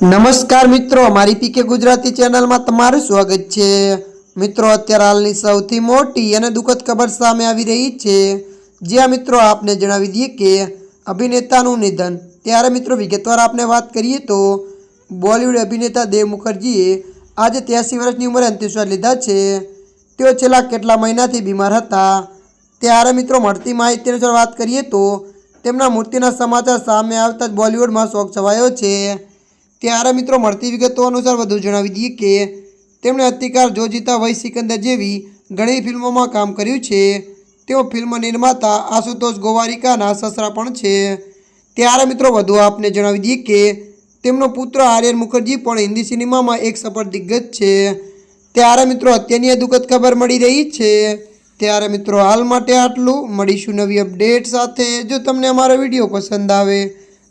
નમસ્કાર મિત્રો મારી પીકે ગુજરાતી ચેનલમાં તમારું સ્વાગત છે. મિત્રો, અત્યારે હાલની સૌથી મોટી અને દુઃખદ ખબર સામે આવી રહી છે. જ્યાં મિત્રો, આપને જણાવી દઈએ કે અભિનેતાનું નિધન. ત્યારે મિત્રો, વિગતવાર આપણે વાત કરીએ તો બોલિવૂડ અભિનેતા દેવ મુખર્જીએ આજે ત્યાસી વર્ષની ઉંમરે અંતિશ્વાર લીધા છે. તેઓ છેલ્લા કેટલા મહિનાથી બીમાર હતા? ત્યારે મિત્રો, મળતી માહિતી અનુસાર વાત કરીએ તો તેમના મૃત્યુના સમાચાર સામે આવતા જ બોલિવૂડમાં શોક છવાયો છે. ત્યારે મિત્રો મળતી વિગતો અનુસાર વધુ જણાવી દઈએ કે તેમણે અતિકાર જોજીતા વય સિકંદર જેવી ઘણી ફિલ્મોમાં કામ કર્યું છે. તેઓ ફિલ્મ નિર્માતા આશુતોષ ગોવારિકાના સસરા પણ છે. ત્યારે મિત્રો વધુ આપને જણાવી દઈએ કે તેમનો પુત્ર આર્યન મુખર્જી પણ હિન્દી સિનેમામાં એક સફળ દિગ્ગજ છે. ત્યારે મિત્રો અત્યારની દુઃખદ ખબર મળી રહી છે. ત્યારે મિત્રો હાલ માટે આટલું. મળીશું નવી અપડેટ સાથે. જો તમને અમારો વીડિયો પસંદ આવે